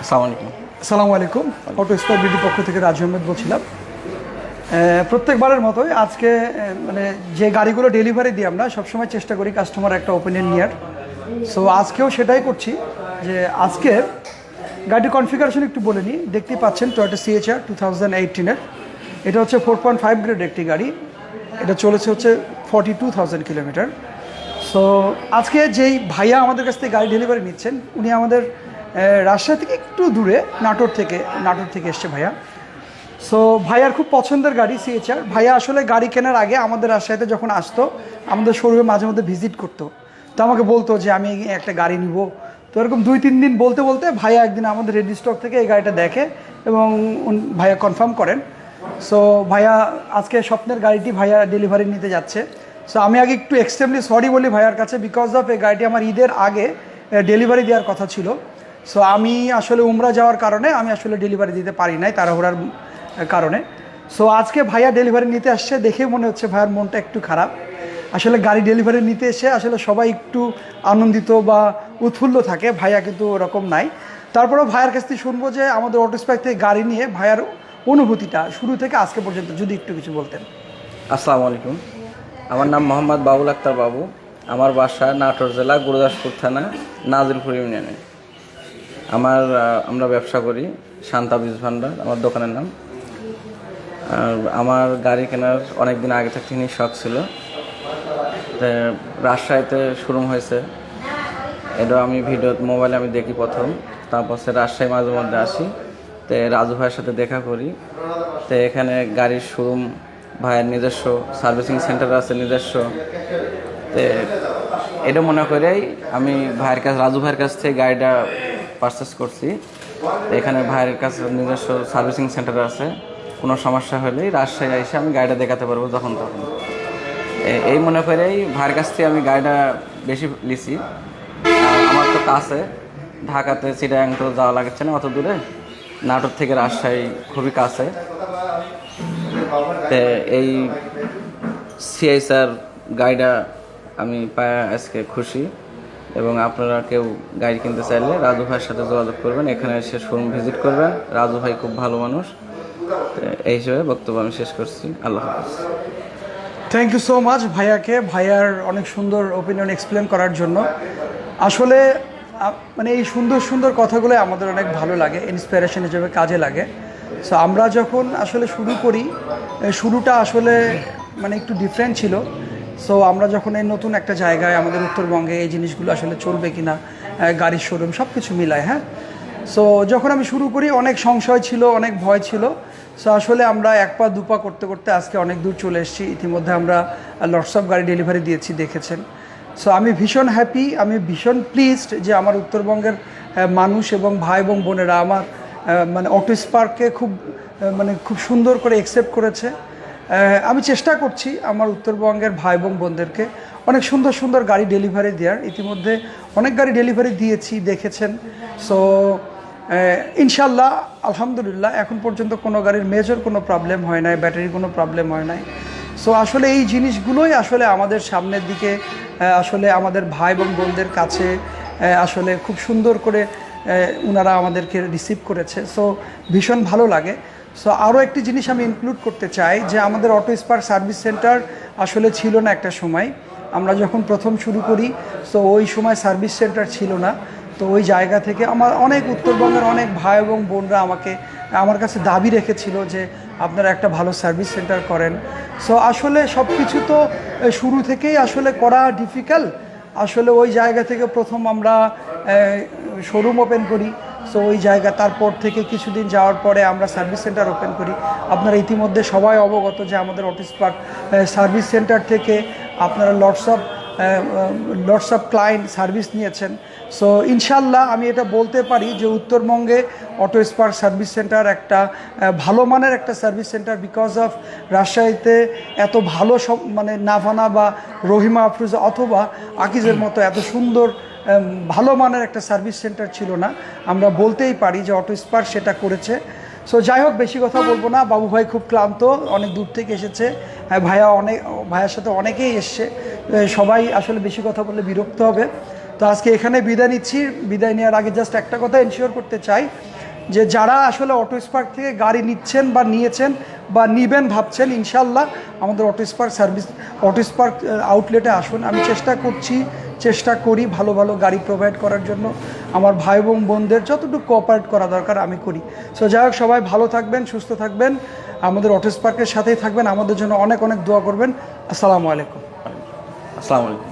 আসসালামু আলাইকুম। Auto spare BD পক্ষ থেকে রাজু আহমেদ বলছিলাম। প্রত্যেকবারের মতোই আজকে মানে যে গাড়িগুলো ডেলিভারি দিই আমরা, সবসময় চেষ্টা করি কাস্টমার একটা ওপিনিয়ন নেওয়ার সো আজকেও সেটাই করছি যে আজকে গাড়ির কনফিগারেশন একটু বলে নিই। দেখতেই পাচ্ছেন টয়টা সিএচআর টু থাউজেন্ড এইটিনের এটা হচ্ছে ফোর পয়েন্ট ফাইভ গ্রেড একটি গাড়ি। এটা চলেছে হচ্ছে forty two thousand kilometre so আজকে যেই ভাইয়া আমাদের কাছ থেকে গাড়ি ডেলিভারি নিচ্ছেন, উনি আমাদের রাজশাহী থেকে একটু দূরে, নাটোর থেকে নাটোর থেকে এসছে ভাইয়া। সো ভাইয়ার খুব পছন্দের গাড়ি সিএচআর ভাইয়া আসলে গাড়ি কেনার আগে আমাদের রাজশাহীতে যখন আসতো, আমাদের শোরুমে মাঝে মধ্যে ভিজিট করতো। তো আমাকে বলতো যে, আমি একটা গাড়ি নিব। তো এরকম দুই, তিন দিন বলতে বলতে ভাইয়া একদিন আমাদের রেডি স্টক থেকে এই গাড়িটা দেখে এবং ভাইয়া কনফার্ম করেন। সো ভাইয়া আজকে স্বপ্নের গাড়িটি ভাইয়া ডেলিভারি নিতে যাচ্ছে। সো আমি আগে একটু এক্সট্রিমলি সরি বলি ভাইয়ার কাছে বিকজ অফ এই গাড়িটি আমার ঈদের আগে ডেলিভারি দেওয়ার কথা ছিল। সো আমি আসলে উমরা যাওয়ার কারণে আমি আসলে ডেলিভারি দিতে পারি নাই তাড়াহুড়ার কারণে। সো আজকে ভাইয়া ডেলিভারি নিতে আসছে দেখে মনে হচ্ছে ভাইয়ার মনটা একটু খারাপ। আসলে গাড়ি ডেলিভারি নিতে এসে আসলে সবাই একটু আনন্দিত বা উৎফুল্ল থাকে, ভাইয়া কিন্তু ওরকম নাই। তারপরেও ভাইয়ার কাছ থেকে শুনব যে আমাদের অটো স্পাইক থেকে গাড়ি নিয়ে ভাইয়ার অনুভূতিটা শুরু থেকে আজকে পর্যন্ত যদি একটু কিছু বলতেন। আসসালামু আলাইকুম। আমার নাম মোহাম্মদ বাবুল আক্তার বাবু। আমার বাসা নাটোর জেলা, গুরুদাসপুর থানা, নাজিরপুর ইউনিয়নে। আমার আমরা ব্যবসা করি, শান্তা বীজ ভান্ডার, আমার দোকানের নাম। আর আমার গাড়ি কেনার অনেক দিন আগে থেকে শখ ছিল। তো রাজশাহীতে শোরুম হয়েছে। এটা আমি ভিডিও, মোবাইলে আমি দেখি প্রথম। তারপর সে রাজশাহী মাঝে মধ্যে আসি। তো রাজু ভাইয়ের সাথে দেখা করি। তো এখানে গাড়ির শোরুম ভাইয়ের নিজস্ব সার্ভিসিং সেন্টার আছে নিজস্ব। তো এটা মনে করেই আমি ভাইয়ের কাছে, রাজু ভাইয়ের কাছ থেকে গাড়িটা পারচেস করছি। এখানে ভাইয়ের কাছে নিজস্ব সার্ভিসিং সেন্টার আছে। কোনো সমস্যা হলেই রাজশাহী এসে আমি গাড়িটা দেখাতে পারব যখন তখন। এই মনে করেই ভাইয়ের কাছ থেকে আমি গাড়িটা বেশি লিছি আমার তো কাছে, ঢাকাতে, চিটাগাং তো যাওয়া লাগছে না অত দূরে। নাটোর থেকে রাজশাহী খুবই কাছে। এই সিআইসার গাড়িটা আমি পায় আজকে খুশি। এবং আপনারা কেউ গাড়ি কিনতে চাইলে রাজু ভাইয়ের সাথে যোগাযোগ করবেন। এখানে এসে শোরুম ভিজিট করবেন। রাজু ভাই খুব ভালো মানুষ। এই হিসেবে বক্তব্য আমি শেষ করছি। আল্লাহ হাফিজ। থ্যাংক ইউ সো মাচ ভাইয়াকে। ভাইয়ার অনেক সুন্দর ওপিনিয়ন এক্সপ্লেন করার জন্য। আসলে মানে এই সুন্দর সুন্দর কথাগুলো আমাদের অনেক ভালো লাগে ইন্সপিরেশন হিসেবে কাজে লাগে। সো আমরা যখন আসলে শুরু করি শুরুটা আসলে মানে একটু ডিফারেন্ট ছিল। সো আমরা যখন এই নতুন একটা জায়গায় আমাদের উত্তরবঙ্গে এই জিনিসগুলো আসলে চলবে কিনা এ, গাড়ির শোরুম সব কিছু মিলায় হ্যাঁ? সো যখন আমি শুরু করি অনেক সংশয় ছিল অনেক ভয় ছিল। সো আসলে আমরা এক পা দুপা করতে করতে আজকে অনেক দূর চলে এসেছি। ইতিমধ্যে আমরা লটস অফ গাড়ি ডেলিভারি দিয়েছি দেখেছেন। সো আমি ভীষণ হ্যাপি আমি ভীষণ প্লিজড যে আমার উত্তরবঙ্গের মানুষ এবং ভাই এবং বোনেরা আমার মানে অটো স্পার্ককে খুব মানে খুব সুন্দর করে অ্যাকসেপ্ট করেছে। আমি চেষ্টা করছি আমার উত্তরবঙ্গের ভাই এবং বোনদেরকে অনেক সুন্দর সুন্দর গাড়ি ডেলিভারি দেওয়ার। ইতিমধ্যে অনেক গাড়ি ডেলিভারি দিয়েছি, দেখেছেন। সো ইনশাল্লাহ আলহামদুলিল্লাহ, এখন পর্যন্ত কোনো গাড়ির মেজর কোনো প্রবলেম হয় নাই ব্যাটারির কোনো প্রবলেম হয় নাই। সো আসলে এই জিনিসগুলোই আসলে আমাদের সামনের দিকে আসলে আমাদের ভাই এবং বোনদের কাছে আসলে খুব সুন্দর করে ওনারা আমাদেরকে রিসিভ করেছে। সো ভীষণ ভালো লাগে। সো আরও একটি জিনিস আমি ইনক্লুড করতে চাই যে আমাদের অটো স্পার্ক সার্ভিস সেন্টার আসলে ছিল না একটা সময়। আমরা যখন প্রথম শুরু করি সো ওই সময় সার্ভিস সেন্টার ছিল না। তো ওই জায়গা থেকে আমার অনেক উত্তরবঙ্গের অনেক ভাই এবং বোনরা আমাকে, আমার কাছে দাবি রেখেছিল যে আপনারা একটা ভালো সার্ভিস সেন্টার করেন। সো আসলে সব কিছু তো শুরু থেকেই আসলে করা ডিফিকাল্ট আসলে ওই জায়গা থেকে প্রথম আমরা শোরুম ওপেন করি। সো ওই জায়গা তারপর থেকে কিছুদিন যাওয়ার পরে আমরা সার্ভিস সেন্টার ওপেন করি। আপনারা ইতিমধ্যে সবাই অবগত যে আমাদের অটিস পার্ক সার্ভিস সেন্টার থেকে আপনারা lots of lots of client service নিয়েছেন। সো ইনশাল্লাহ আমি এটা বলতে পারি যে উত্তরবঙ্গে অটো স্পার্ক সার্ভিস সেন্টার একটা ভালো মানের একটা সার্ভিস সেন্টার বিকজ অফ রাজশাহীতে এত ভালো সব মানে নাভানা বা রহিমা আফরুজা অথবা আকিজের মতো এত সুন্দর ভালো মানের একটা সার্ভিস সেন্টার ছিল না। আমরা বলতেই পারি যে অটো স্পার্ক সেটা করেছে। সো যাই হোক বেশি কথা বলব না। বাবু ভাই খুব ক্লান্ত অনেক দূর থেকে এসেছে। হ্যাঁ, ভাইয়া অনেক ভাইয়ার সাথে অনেকেই এসছে। সবাই আসলে বেশি কথা বললে বিরক্ত হবে। তো আজকে এখানে বিদায় নিচ্ছি। বিদায় নেওয়ার আগে জাস্ট একটা কথা এনশিওর করতে চাই যে যারা আসলে অটো স্পার্ক থেকে গাড়ি নিচ্ছেন বা নিয়েছেন বা নিবেন ভাবছেন ইনশাল্লাহ আমাদের auto spark service auto spark আউটলেটে আসুন। আমি চেষ্টা করছি চেষ্টা করি ভালো ভালো গাড়ি প্রোভাইড করার জন্য। আমার ভাই এবং বোনদের যতটুকু কোঅপারেট করা দরকার আমি করি। সো যাই হোক, সবাই ভালো থাকবেন, সুস্থ থাকবেন। আমাদের অটো পার্কের সাথেই থাকবেন। আমাদের জন্য অনেক অনেক দোয়া করবেন। আসসালামু আলাইকুম। আসসালামু আলাইকুম।